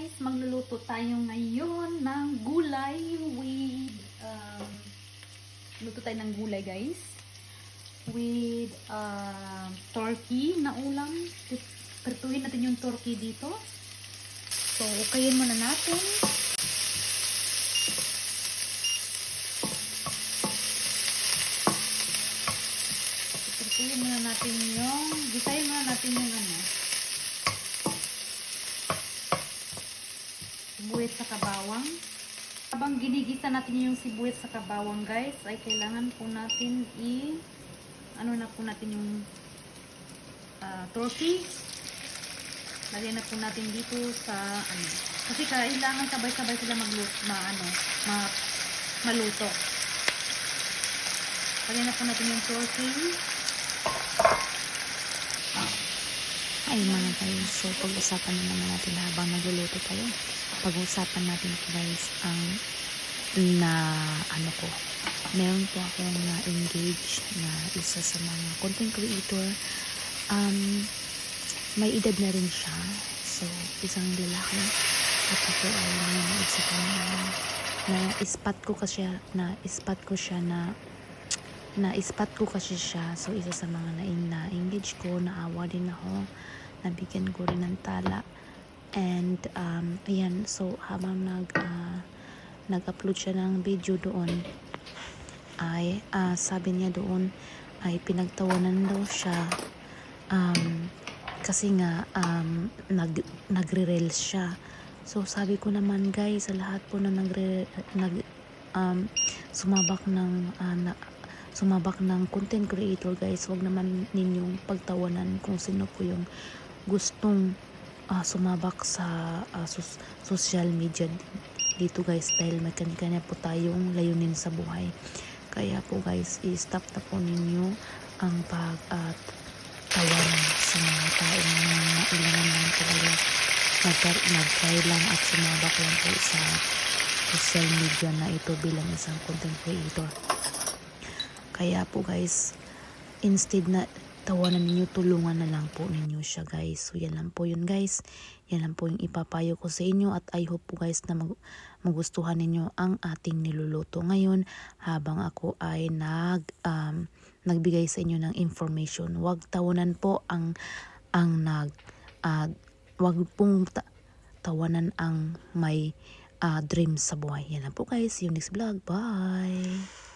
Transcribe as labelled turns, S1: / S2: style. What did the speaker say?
S1: guys, magluluto tayo ngayon ng gulay with um, luto tayo ng gulay guys with uh, turkey na ulam. Pertuhin natin yung turkey dito. So, ukayin muna natin. Pertuhin muna natin yung, gisayin muna natin yung ano, sibuyas sa kabawang. Habang ginigisa natin yung sibuyas sa kabawang guys, ay kailangan po natin i ano na po natin yung ah, turkey. Lagyan na po natin dito sa ano. Kasi kailangan sabay-sabay sila magluto, ma, ano, ma, maluto. Lagyan na po natin yung turkey.
S2: Ay mga guys, so pag-usapan na naman natin habang nagluluto tayo. Pag-usapan natin guys ang na ano ko. Meron po akong na-engage na isa sa mga content creator. Um, may edad na rin siya. So, isang lalaki. At ako ay nanonood sa kanya. Na ispat ko kasi na ispat ko siya na na ispat ko kasi siya. So, isa sa mga na, na-engage ko, naawa din ako. Nabigyan ko rin ng tala. And, um, ayan, so, habang nag, ah, nag-upload siya ng video doon, ay, ah, sabi niya doon, ay pinagtawanan daw siya. Um, kasi nga, um, nag, nagre-reels siya. So, sabi ko naman, guys, sa lahat po na nagre, nag, um, sumabak ng, ah, na, sumabak ng content creator guys. Wag naman ninyong pagtawanan kung sino po yung gustong ah, sumabak sa ah, sos- social media dito guys dahil may kanya po tayong layunin sa buhay. Kaya po guys i-stop na po ninyo ang pag at tawanan sa mga taong mga ilangan lang talaga nag- nag-try lang at sumabak lang po sa social media na ito bilang isang content creator kaya po guys, instead na tawanan ninyo, tulungan na lang po ninyo siya guys. So yan lang po yun guys. Yan lang po yung ipapayo ko sa inyo at I hope po guys na mag magustuhan ninyo ang ating niluluto ngayon habang ako ay nag um, nagbigay sa inyo ng information. Huwag tawanan po ang ang nag uh, wag pong ta- tawanan ang may uh, dreams sa buhay. Yan lang po guys. You next vlog. Bye!